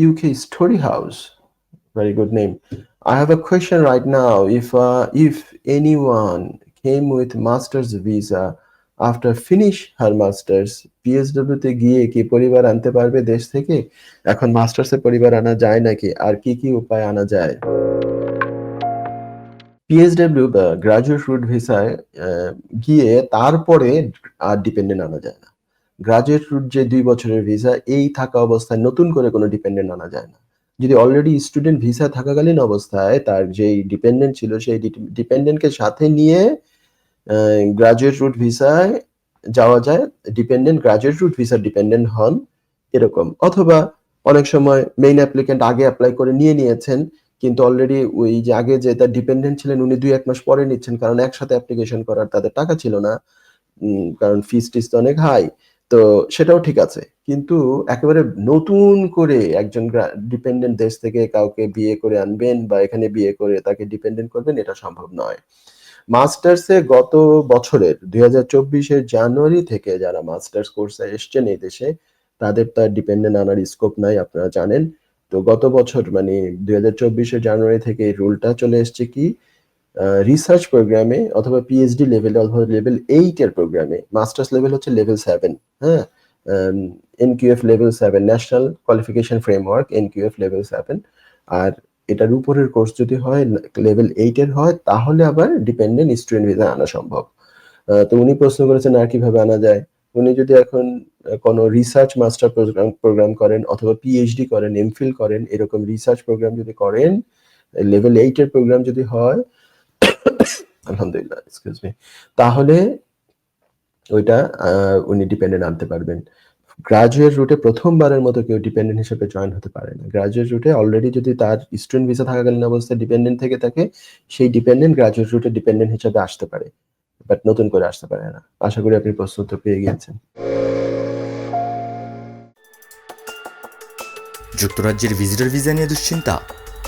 UK Story House. Very good name. I have a question right now. If uh, if anyone came with master's visa after finish her masters, PSW তে গিয়ে কি পরিবার আনতে পারবে দেশ থেকে? এখন মাস্টার্সে পরিবার আনা যায় নাকি? আর কি কি উপায় আনা যায়? পিএসডব্লিউ বা গ্রাজুয়েট রুট ভিসায় গিয়ে তারপরে আর ডিপেন্ডেন্ট আনা যায় না গ্রাজুয়েট রুট যে দুই বছরের ভিসা এই থাকা অবস্থায় নতুন করে কোনো ডিপেন্ডেন্ট আনা যায় না। যদি অলরেডি স্টুডেন্ট ভিসা থাকাকালীন অবস্থায় তার যেই ডিপেন্ডেন্ট ছিল, সেই ডিপেন্ডেন্টকে সাথে নিয়ে গ্রাজুয়েট রুট ভিসায় যাওয়া যায় dependent graduate route visa dependent হন এরকম। অথবা অনেক সময় মেইন অ্যাপ্লিকেন্ট আগে অ্যাপ্লাই করে নিয়ে নিয়েছেন, কিন্তু অলরেডি ওই যে আগে যে তার ডিপেন্ডেন্ট ছিলেন, উনি দুই এক মাস পরে নিচ্ছেন, কারণ একসাথে অ্যাপ্লিকেশন করার তাদের টাকা ছিল না। কারণ ফিস টিস তো অনেক হাই তো সেটাও ঠিক আছে। কিন্তু একেবারে নতুন করে একজন ডিপেন্ডেন্ট দেশ থেকে কাউকে বিয়ে করে আনবেন বা এখানে বিয়ে করে তাকে ডিপেন্ডেন্ট করবেন, এটা সম্ভব নয়। মাস্টার্সে গত বছরের দুই হাজার জানুয়ারি থেকে যারা মাস্টার্স কোর্সে এসছেন এই দেশে, তাদের তো আর ডিপেন্ডেন্ট আনার স্কোপ নাই, আপনারা জানেন। তো গত বছর মানে দুই হাজার চব্বিশের জানুয়ারি থেকে এই রুলটা চলে এসছে কি? রিসার্চ প্রোগ্রামে অথবা পিএইচডি লেভেলে অথবা লেভেল এইট এর প্রোগ্রামে মাস্টার্স লেভেল হচ্ছে লেভেল সেভেন হ্যাঁ? NQF level seven national qualification framework NQF level seven আর এটার উপরের কোর্স যদি হয় লেভেল এইট এর হয়, তাহলে আবার ডিপেন্ডেন্ট স্টুডেন্ট ভিসা আনা সম্ভব। তো উনি প্রশ্ন করেছেন, আর কীভাবে আনা যায়? উনি যদি এখন কোনো রিসার্চ মাস্টার প্রোগ্রাম প্রোগ্রাম করেন অথবা পিএইচডি করেন এমফিল করেন, এরকম রিসার্চ প্রোগ্রাম যদি করেন লেভেল এইট এর প্রোগ্রাম যদি হয় আলহামদুলিল্লাহ এক্সকিউজ মি তাহলে ওইটা উনি ডিপেন্ডেন্ট আনতে পারবেন। গ্রাজুয়েট রুটে প্রথমবারের মতো কেউ ডিপেন্ডেন্ট হিসেবে জয়েন হতে পারে না। গ্রাজুয়েট রুটে অলরেডি যদি তার স্টুডেন্ট ভিসা থাকাকালীন অবস্থায় ডিপেন্ডেন্ট থেকে থাকে, সেই ডিপেন্ডেন্ট গ্রাজুয়েট রুটে ডিপেন্ডেন্ট হিসেবে আসতে পারে। বাট নতুন করে আসতে পারে না। আশা করি আপনি প্রশ্ন উত্তর পেয়ে গিয়েছেন। যুক্তরাজ্যের ভিজিটর ভিসা নিয়ে দুশ্চিন্তা।